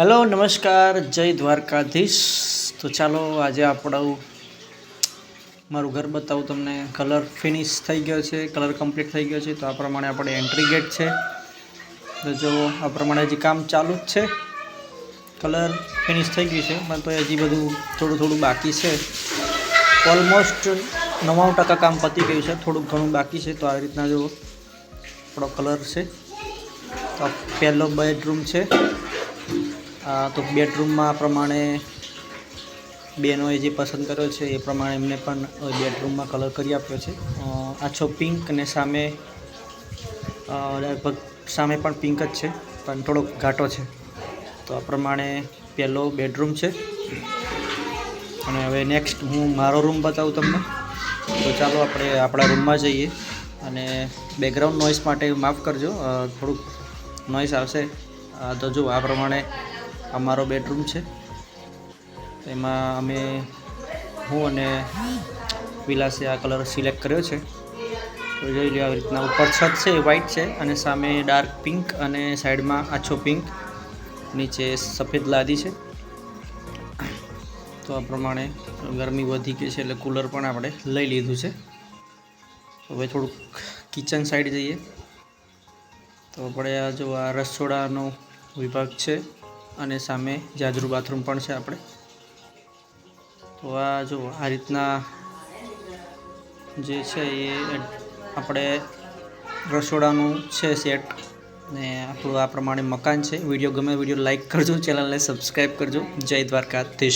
Hello નમસ્કાર, જય દ્વારકાધીશ. તો ચાલો આજે આપણું મારું ઘર બતાવું તમને. કલર ફિનિશ થઈ ગયો છે કલર કમ્પ્લીટ થઈ ગયો છે, તો આ પ્રમાણે આપણે એન્ટ્રી ગેટ છે. તો જો આ પ્રમાણે હજી કામ ચાલુ જ છે. કલર ફિનિશ થઈ ગયું છે, પણ તો હજી બધું થોડું થોડું બાકી છે. ઓલમોસ્ટ નવ્વાણું ટકા કામ પતી ગયું છે, થોડુંક ઘણું બાકી છે, તો આ રીતના જો આપણો કલર છે. તો પહેલો બેડરૂમ છે. તો બેડરૂમમાં આ પ્રમાણે બેનોએ જે પસંદ કર્યો છે એ પ્રમાણે એમને પણ બેડરૂમમાં કલર કરી આપ્યો છે. આછો પિંક અને સામે લગભગ સામે પણ પિંક જ છે, પણ થોડોક ઘાટો છે. તો આ પ્રમાણે પહેલો બેડરૂમ છે. અને હવે નેક્સ્ટ હું મારો રૂમ બતાવું તમને. તો ચાલો આપણે આપણા રૂમમાં જઈએ. અને બેકગ્રાઉન્ડ નોઇસ માટે માફ કરજો થોડુંક નોઇસ આવશે. તો જો, આ પ્રમાણે અમારો બેડરૂમ છે. એમાં અમે હું અને વિલાસે આ કલર સિલેક્ટ કર્યો છે. તો જોઈ લો આવી રીતના ઉપર છત છે, એ વ્હાઈટ છે અને સામે ડાર્ક પિંક અને સાઈડમાં આછો પિંક નીચે સફેદ લાદી છે. તો આ પ્રમાણે ગરમી વધી ગઈ છે એટલે કૂલર પણ આપણે લઈ લીધું છે. હવે થોડુંક કિચન સાઈડ જઈએ. તો આપણે આ જો આ રસોડાનો વિભાગ છે. અને સામે જાજરૂ બાથરૂમ પણ છે આપણે. તો આ જો, આ રીતના જે છે એ આપણે રસોડાનું છે સેટ. ને આપણું આ પ્રમાણે મકાન છે. વીડિયો ગમે વીડિયો લાઇક કરજો, ચેનલને સબસ્ક્રાઈબ કરજો. જય દ્વારકાધીશ.